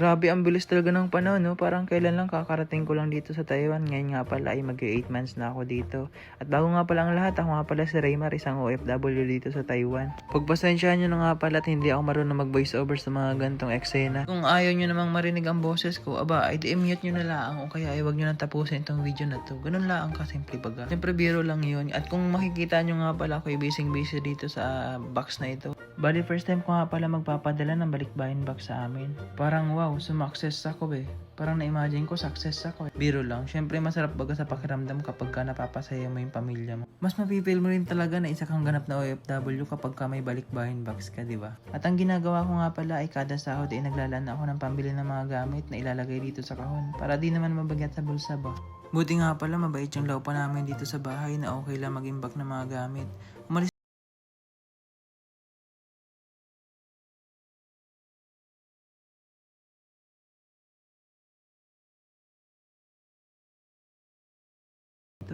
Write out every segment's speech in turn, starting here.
Grabe, ang bilis talaga ng panahon, no? Parang kailan lang kakarating ko lang dito sa Taiwan. Ngayon nga pala ay mag 8 months na ako dito. At bago nga pala ang lahat, ako nga pala si Raymar, isang OFW dito sa Taiwan. Pagpasensyahan nyo na nga pala at hindi ako marunong mag voice over sa mga gantong eksena. Kung ayaw nyo namang marinig ang boses ko, aba, ay di-mute nyo na lang o kaya ay wag nyo nang tapusin itong video na to. Ganun lang kasimple baga. Siyempre biro lang yun. At kung makikita nyo nga pala ako busy-busy dito sa box na ito. Bali, first time ko nga pala magpapadala ng balikbayan box sa amin. Parang wow, sumakses ako eh. Parang na-imagine ko success ako eh. Biro lang. Siyempre masarap baga sa pakiramdam kapag ka napapasaya mo yung pamilya mo. Mas mapipil mo rin talaga na isa kang ganap na OFW kapag ka may balikbayan box ka, di ba? At ang ginagawa ko nga pala ay kada sahod ay naglalaan ako ng pambili ng mga gamit na ilalagay dito sa kahon para di naman mabagyat sa bulsa ba. Buti nga pala mabait yung laupa namin dito sa bahay na okay lang mag-imbak ng mga gamit. Umalis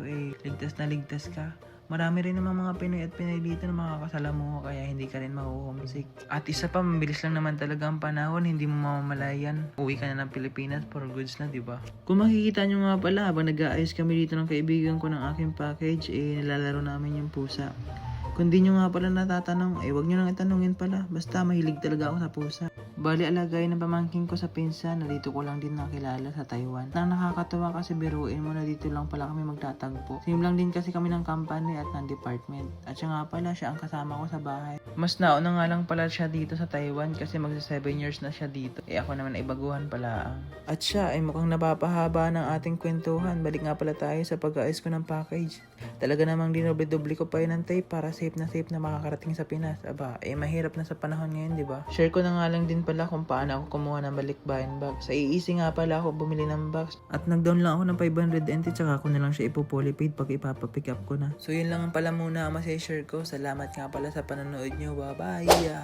ito eh, ligtas na ligtas ka. Marami rin naman mga Pinoy at Pinoy dito na makakasalamuha kaya hindi ka rin mahuhomesick. At isa pa, mabilis lang naman talaga ang panahon, hindi mo mamamalayan. Uwi ka na ng Pilipinas for goods na, di ba? Kung makikita nyo nga pala, habang nag-aayos kami dito ng kaibigan ko ng aking package, eh, nilalaro namin yung pusa. Kung di nyo nga pala natatanong, eh wag nyo nang itanongin pala. Basta mahilig talaga ako sa pusa. Bali alagay ng pamangkin ko sa pinsan na dito ko lang din nakilala sa Taiwan. Na nakakatawa kasi biruin mo na dito lang pala kami magtatagpo. Same lang din kasi kami ng company at ng department. At siya nga pala, siya ang kasama ko sa bahay. Mas nauna nga lang pala siya dito sa Taiwan kasi magsa 7 years na siya dito. Eh ako naman ay baguhan pala. At siya ay mukhang napapahaba ng ating kwentuhan. Balik nga pala tayo sa pag-aayos ko ng package. Talaga namang dinoble-doble ko pa yun ng tape para safe na safe na makakarating sa Pinas. Aba, eh mahirap na sa panahon ngayon, di ba? Share ko na nga lang din pala kung paano ako kumuha ng balikbayan box. Sa iisi nga pala ako bumili ng box. At nag-down lang ako ng 500 NT tsaka ako na lang siya ipopolypaid pag ipapapick up ko na. So yun lang pala muna ang masishare ko. Salamat nga pala sa panonood nyo. Bye-bye!